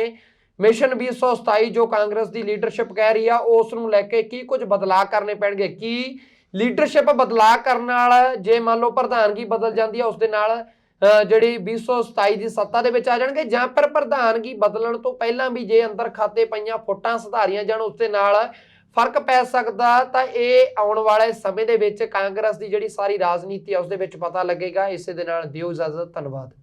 ਮਿਸ਼ਨ 2027 ਜੋ ਕਾਂਗਰਸ ਦੀ ਲੀਡਰਸ਼ਿਪ ਕਹਿ ਰਹੀ ਆ ਉਸ ਨੂੰ ਲੈ ਕੇ ਕੀ ਕੁਝ ਬਦਲਾਅ ਕਰਨੇ ਪੈਣਗੇ? ਕੀ ਲੀਡਰਸ਼ਿਪ ਬਦਲਾਅ ਕਰਨ ਨਾਲ ਜੇ ਮੰਨ ਲਓ ਪ੍ਰਧਾਨਗੀ ਬਦਲ ਜਾਂਦੀ ਆ ਉਸ ਦੇ ਨਾਲ ਅ, ਜਿਹੜੀ 2027 ਦੀ ਸੱਤਾ ਦੇ ਵਿੱਚ ਆ ਜਾਣਗੇ ਜਾਂ ਪਰ ਪ੍ਰਧਾਨਗੀ ਬਦਲਣ ਤੋਂ ਪਹਿਲਾਂ ਵੀ ਜੇ ਅੰਦਰ ਖਾਤੇ ਪਈਆਂ ਫੋਟਾਂ ਸੁਧਾਰੀਆਂ ਜਾਣ ਉਸ ਦੇ ਨਾਲ ਫ਼ਰਕ ਪੈ ਸਕਦਾ ਤਾਂ ਇਹ ਆਉਣ ਵਾਲੇ ਸਮੇਂ ਦੇ ਵਿੱਚ ਕਾਂਗਰਸ ਦੀ ਜਿਹੜੀ ਸਾਰੀ ਰਾਜਨੀਤੀ ਹੈ ਉਸ ਦੇ ਵਿੱਚ ਪਤਾ ਲੱਗੇਗਾ। ਇਸੇ ਦੇ ਨਾਲ ਦਿਓ ਇਜਾਜ਼ਤ, ਧੰਨਵਾਦ।